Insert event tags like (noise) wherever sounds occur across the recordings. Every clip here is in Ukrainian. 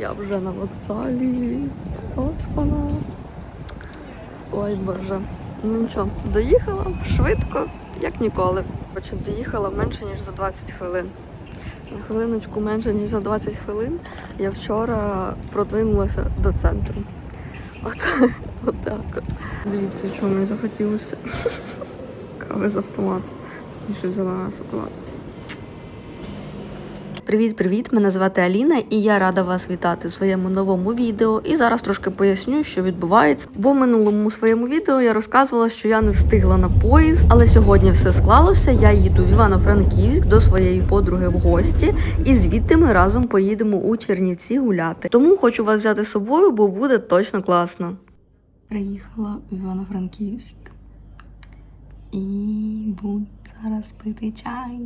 Я вже на вокзалі. Заспана. Ой боже. Ну нічого, доїхала швидко, як ніколи. Хоча доїхала менше, ніж за 20 хвилин. На хвилиночку менше, ніж за 20 хвилин. Я вчора продвинулася до центру. От, от от. Дивіться, чому мені захотілося. (laughs) Кави з автомату. І ще взяла шоколад. Привіт, привіт! Мене звати Аліна, і я рада вас вітати в своєму новому відео. І зараз трошки поясню, що відбувається. Бо в минулому своєму відео я розказувала, що я не встигла на поїзд, але сьогодні все склалося. Я їду в Івано-Франківськ до своєї подруги в гості, і звідти ми разом поїдемо у Чернівці гуляти. Тому хочу вас взяти з собою, бо буде точно класно. Приїхала в Івано-Франківськ і буду зараз пити чай.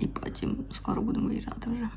І потім скоро будемо їжджати вже.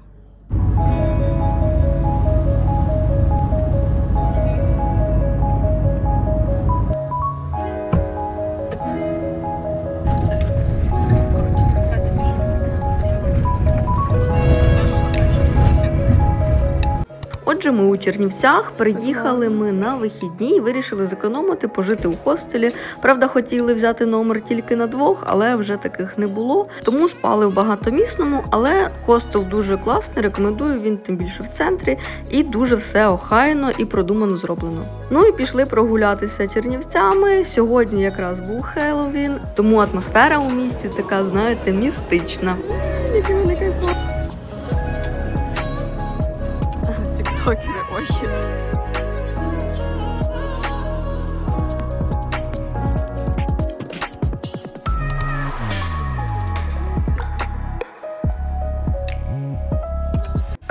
Отже, ми у Чернівцях приїхали ми на вихідні і вирішили зекономити, пожити у хостелі. Правда, хотіли взяти номер тільки на двох, але вже таких не було. Тому спали в багатомісному, але хостел дуже класний. Рекомендую він тим більше в центрі, і дуже все охайно і продумано зроблено. Ну і пішли прогулятися Чернівцями. Сьогодні якраз був Хеллоуін, тому атмосфера у місті така, знаєте, містична. итоге.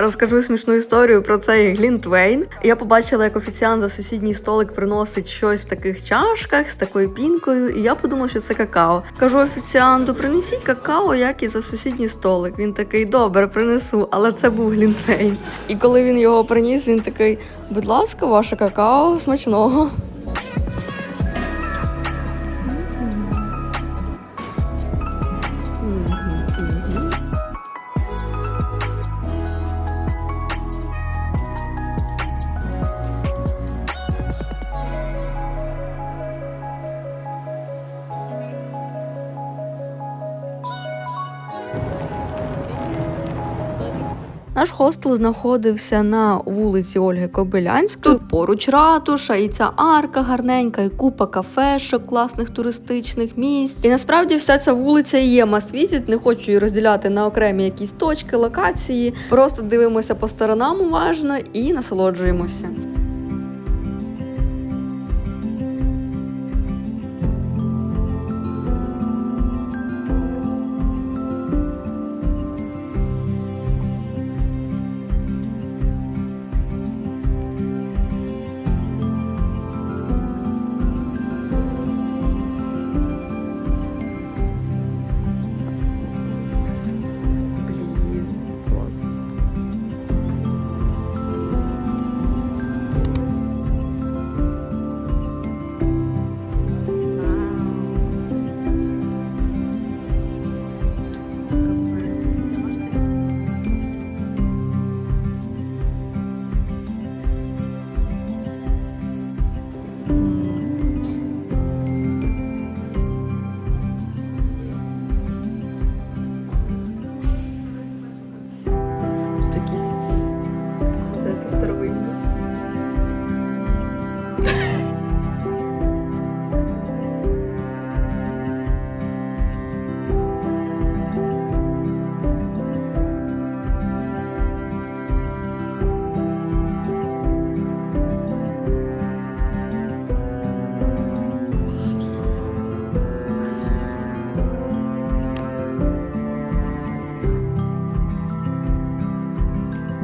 Розкажу смішну історію про цей Глінтвейн. Я побачила, як офіціант за сусідній столик приносить щось в таких чашках з такою пінкою, і я подумала, що це какао. Кажу офіціанту, принесіть какао, як і за сусідній столик. Він такий, добре, принесу, але це був Глінтвейн. І коли він його приніс, він такий, будь ласка, ваше какао смачного. Наш хостел знаходився на вулиці Ольги Кобилянської. Поруч ратуша, і ця арка гарненька, і купа кафешок, класних туристичних місць. І насправді вся ця вулиця є мас-візит. Не хочу її розділяти на окремі якісь точки, локації. Просто дивимося по сторонам уважно і насолоджуємося.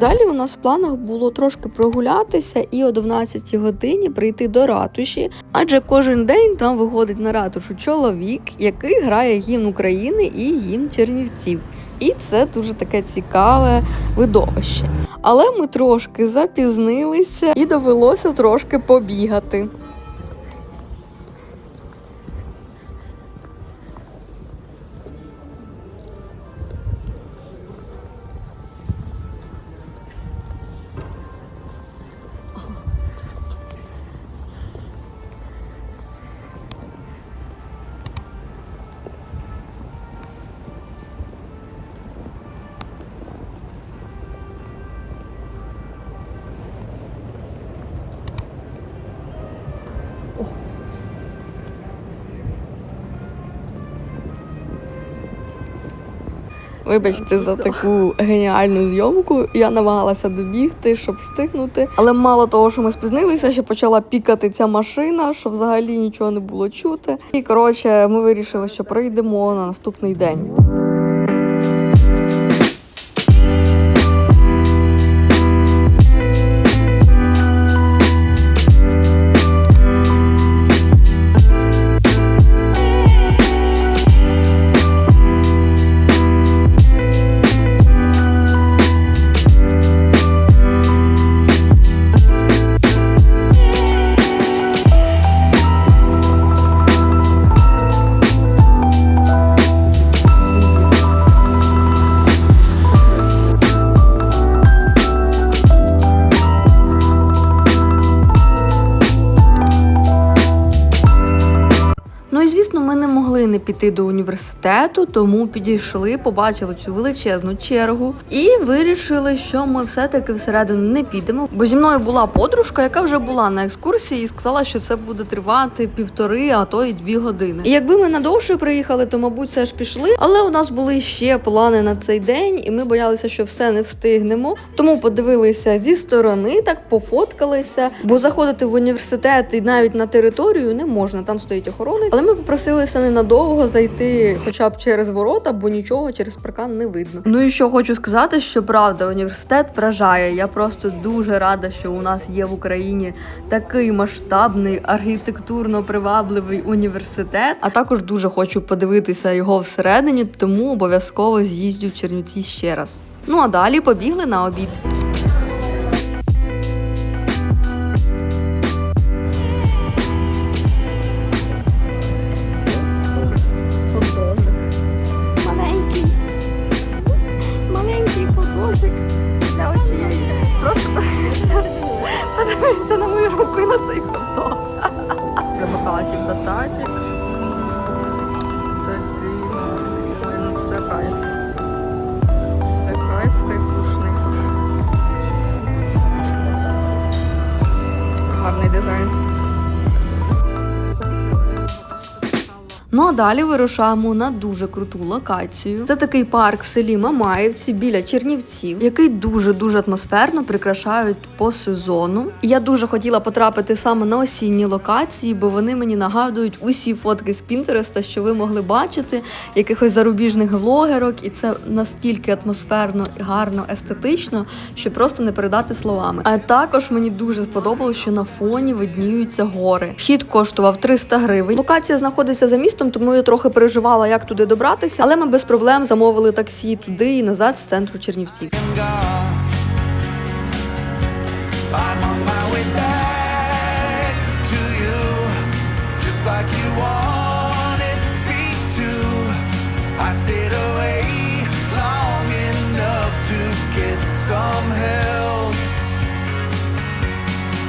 Далі у нас в планах було трошки прогулятися і о 12 годині прийти до ратуші, адже кожен день там виходить на ратушу чоловік, який грає гімн України і гімн Чернівців. І це дуже таке цікаве видовище. Але ми трошки запізнилися і довелося трошки побігати. Вибачте за таку геніальну зйомку. Я намагалася добігти, щоб встигнути. Але мало того, що ми спізнилися, ще почала пікати ця машина, що взагалі нічого не було чути. І коротше, ми вирішили, що прийдемо на наступний день. Піти до університету, тому підійшли, побачили цю величезну чергу і вирішили, що ми все-таки всередину не підемо. Бо зі мною була подружка, яка вже була на екскурсії, і сказала, що це буде тривати півтори, а то й дві години. І якби ми надовше приїхали, то мабуть все ж пішли. Але у нас були ще плани на цей день, і ми боялися, що все не встигнемо. Тому подивилися зі сторони, так пофоткалися. Бо заходити в університет і навіть на територію не можна. Там стоїть охоронець. Але ми попросилися ненадовго зайти, хоча б через ворота, бо нічого через паркан не видно. Ну і що хочу сказати, що правда, університет вражає. Я просто дуже рада, що у нас є в Україні такий масштабний архітектурно привабливий університет. А також дуже хочу подивитися його всередині, тому обов'язково з'їздю в Чернівці ще раз. Ну а далі побігли на обід. Гарний дизайн. Ну а далі вирушаємо на дуже круту локацію. Це такий парк в селі Мамаївці біля Чернівців, який дуже дуже атмосферно прикрашають по сезону. Я дуже хотіла потрапити саме на осінні локації, бо вони мені нагадують усі фотки з Пінтереста, що ви могли бачити, якихось зарубіжних влогерок, і це настільки атмосферно гарно, естетично, що просто не передати словами. А також мені дуже сподобалось, що на фоні видніються гори. Вхід коштував 300 гривень. Локація знаходиться за містом, тому я трохи переживала, як туди добратися, але ми без проблем замовили таксі туди і назад з центру Чернівців.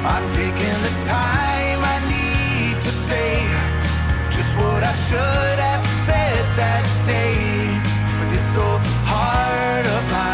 I'm taking the time I need to say what I should have said that day. But this old heart of mine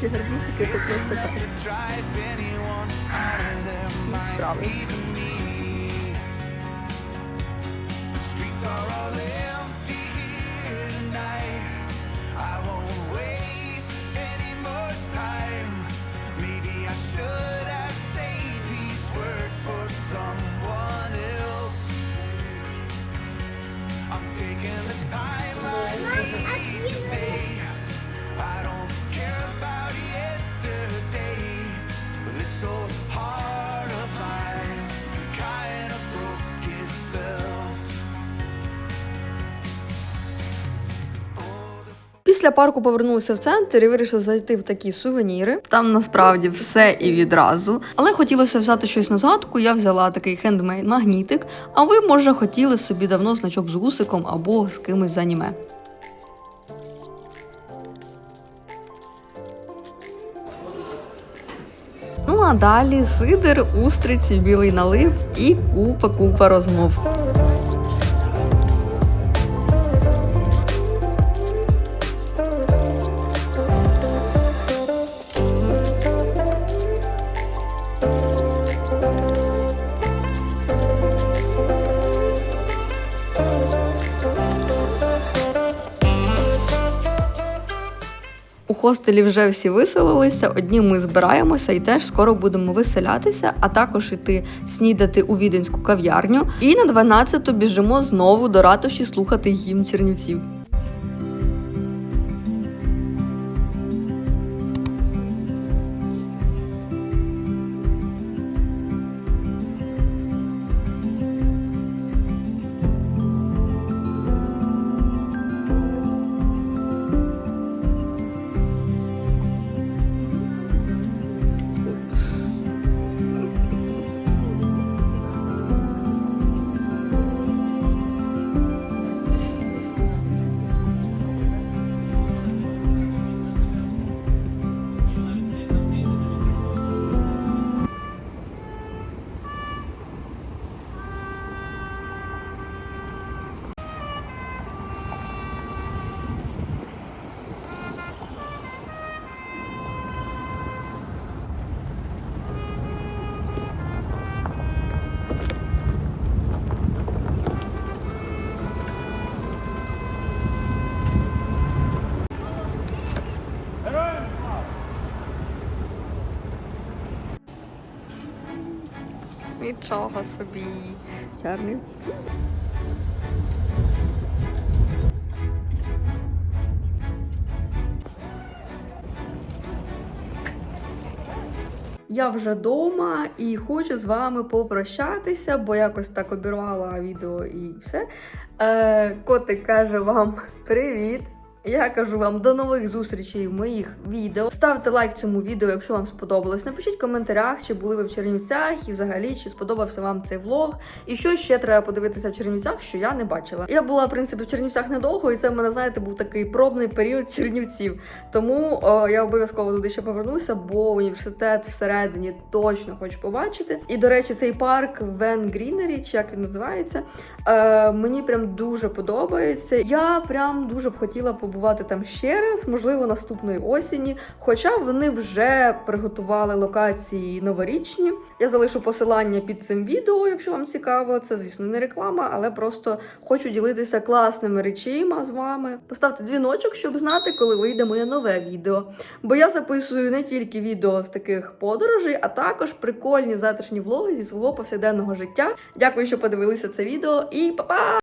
Ці гарбузики це просто так. Drive anyone out of their mind, Справи. even me. The streets are all empty here tonight. I won't waste any more time. Maybe I should Після парку повернулися в центр і вирішили зайти в такі сувеніри. Там насправді все і відразу. Але хотілося взяти щось на згадку. Я взяла такий хендмейд магнітик. А ви, може, хотіли собі давно значок з гусиком або з кимось з аніме. Ну а далі сидр, устриці, білий налив і купа-купа розмов. Хостелі вже всі виселилися. Одні ми збираємося і теж скоро будемо виселятися, а також іти снідати у віденську кав'ярню. І на 12-ту біжимо знову до ратуші слухати гімн чернівців. Нічого собі. Чарний. Я вже вдома і хочу з вами попрощатися, бо якось так обірвала відео і все. Е, котик каже вам (laughs) привіт. Я кажу вам до нових зустрічей в моїх відео. Ставте лайк цьому відео, якщо вам сподобалось. Напишіть в коментарях, чи були ви в Чернівцях і взагалі чи сподобався вам цей влог. І що ще треба подивитися в Чернівцях, що я не бачила. Я була в принципі в Чернівцях недовго, і це в мене, знаєте, був такий пробний період Чернівців. Тому о, я обов'язково туди ще повернуся, бо університет всередині точно хочу побачити. І до речі, цей парк Вен Грінері, чи як він називається, е, мені прям дуже подобається. Я прям дуже б хотіла побувати там ще раз, можливо, наступної осені. Хоча вони вже приготували локації новорічні. Я залишу посилання під цим відео, якщо вам цікаво. Це, звісно, не реклама, але просто хочу ділитися класними речима з вами. Поставте дзвіночок, щоб знати, коли вийде моє нове відео. Бо я записую не тільки відео з таких подорожей, а також прикольні затишні влоги зі свого повсякденного життя. Дякую, що подивилися це відео, і па-па!